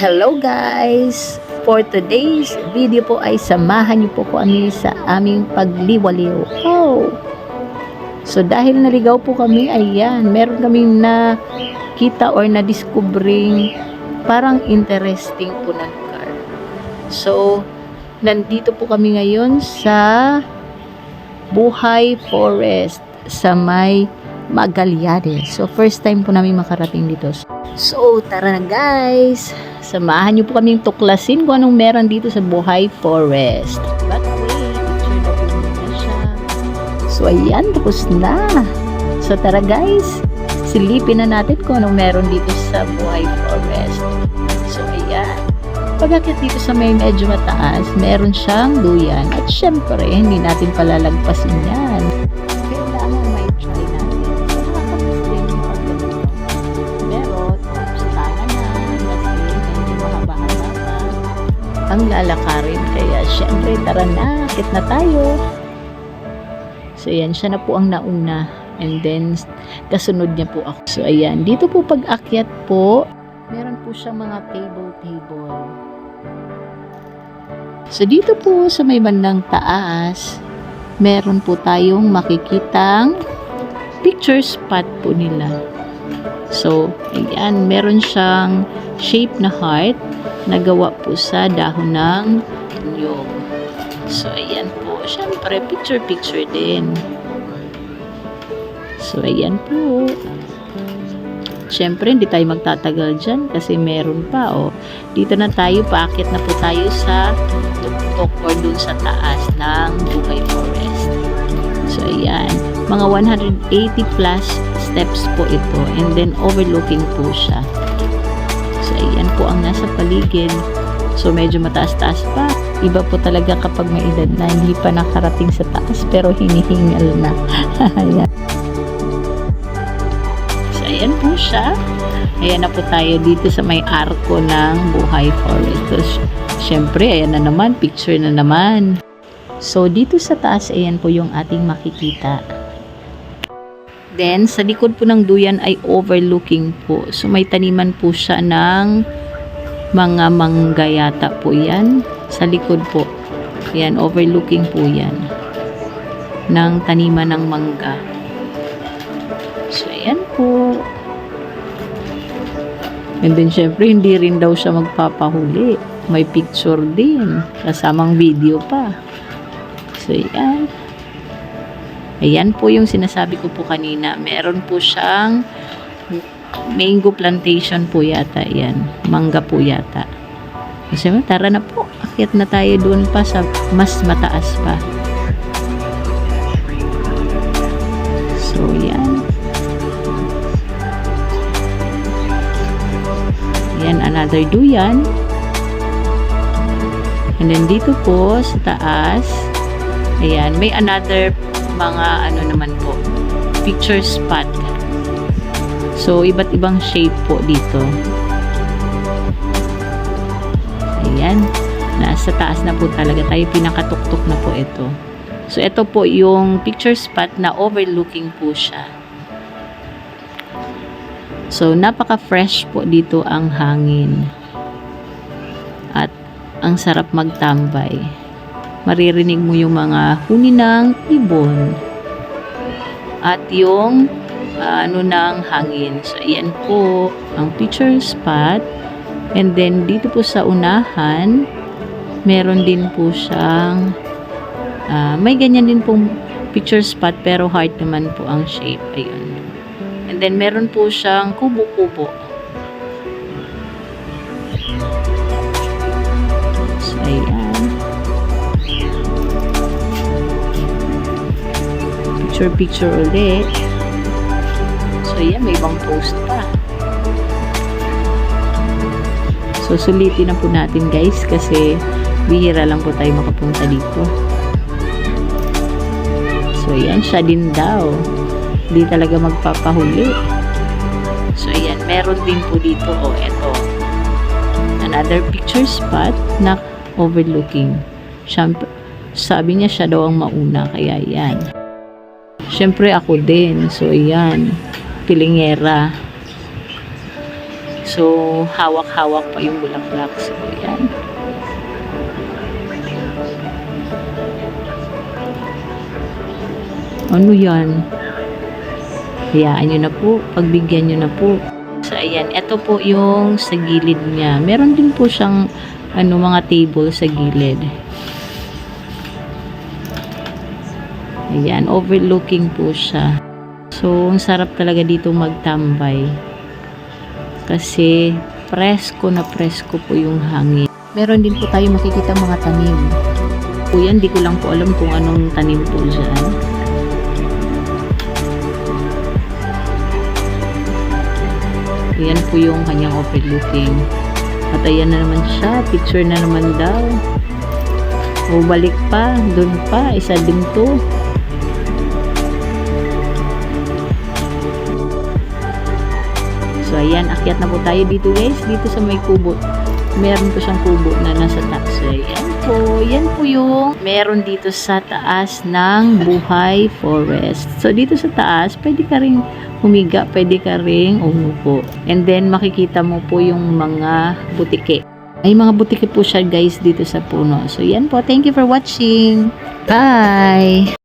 Hello guys! For today's video po ay samahan niyo po kami sa aming pagliwaliw. Oh! So dahil naligaw po kami, ayan, meron kaming na kita or na discovering parang interesting po na lugar. So, nandito po kami ngayon sa Buhay Forest sa may Magallanes. So, first time po namin makarating dito. So, tara na guys! Samahan niyo po kaming tuklasin kung anong meron dito sa Buhay Forest. But wait, picture na po. So, ayan, tapos na. So, tara guys, silipin na natin kung anong meron dito sa Buhay Forest. So, ayan. Pagkakit dito sa may medyo mataas, meron siyang duyan. At syempre, hindi natin palalagpasin yan. Ang lalakarin. Kaya, syempre, tara na, akit na tayo. So, ayan, siya na po ang nauna. And then, kasunod niya po ako. So, ayan, dito po pag akyat po, meron po siyang mga table-table. So, dito po sa may bandang taas, meron po tayong makikitang picture spot po nila. So, ayan, meron siyang shape na heart na gawa po sa dahon ng nyog. So, ayan po. Siyempre, picture-picture din. So, ayan po. Siyempre, hindi tayo magtatagal dyan kasi meron pa, oh. Dito na tayo, paakit na po tayo sa tuktok or dun sa taas ng Buhay Forest. So, ayan. Mga 180 plus steps po ito. And then, overlooking po siya. Po ang nasa paligid. So, medyo mataas-taas pa. Iba po talaga kapag may edad na hindi pa nakarating sa taas pero hinihingal na. ayan. So, ayan po siya. Ayan na po tayo dito sa may arko ng Buhay Forest. So, syempre, ayan na naman. Picture na naman. So, dito sa taas, ayan po yung ating makikita. Then, sa likod po ng duyan ay overlooking po. So, may taniman po siya ng mga mangga yata po yan. Sa likod po. Yan, overlooking po yan. Ng taniman ng mangga. So, ayan po. And then, syempre, hindi rin daw siya magpapahuli. May picture din. Kasamang video pa. So, ayan. Ayan po yung sinasabi ko po kanina. Meron po siyang mango plantation po yata yan. Mangga po yata. Kasi tara na po. Akit na tayo doon pa sa mas mataas pa. So, yan. Yan, another duyan. And then dito po sa taas, ayan, may another mga ano naman po, picture spot. So, iba't ibang shape po dito. Ayan, nasa taas na po talaga tayo, pinakatuktok na po ito. So, ito po yung picture spot na overlooking po siya. So, napaka-fresh po dito ang hangin. At ang sarap magtambay. Maririnig mo yung mga huni ng ibon. At yung ano ng hangin. So, ayan po ang picture spot. And then, dito po sa unahan, meron din po siyang uh, may ganyan din pong picture spot pero heart naman po ang shape. Ayun. And then, meron po siyang kubo-kubo. So, ayan. Picture-picture ulit. So, ayan. May ibang post pa. So, sulitin na po natin guys kasi bihira lang po tayo makapunta dito. So, ayan. Siya din daw hindi talaga magpapahuli. So, ayan, meron din po dito, oh, eto. Another picture spot na overlooking. Siyempre, sabi niya siya daw ang mauna, kaya yan. Siyempre, ako din. So, ayan, pilingera. So, hawak-hawak pa yung bulaklak. So, yan. Ano yan? Hayaan nyo na po. Pagbigyan nyo na po. So, ayan. Ito po yung sa gilid niya. Meron din po siyang ano, mga table sa gilid. Ayan. Overlooking po siya. So, ang sarap talaga dito magtambay. Kasi, presko na presko po yung hangin. Meron din po tayo makikita mga tanim. Po yan, di ko lang po alam kung anong tanim po dyan. Ayan po yung kanyang overlooking. At ayan na naman siya. Picture na naman daw. O balik pa. Doon pa. Isa din to. Ayan. Akyat na po tayo dito guys. Dito sa may kubo. Meron po siyang kubo na nasa taas. Ayan po. Yan po yung meron dito sa taas ng Buhay Forest. So dito sa taas, pwede ka rin humiga, pwede ka ring umupo. And then, makikita mo po yung mga butike. May mga butike po siya guys dito sa puno. So, yan po. Thank you for watching. Bye!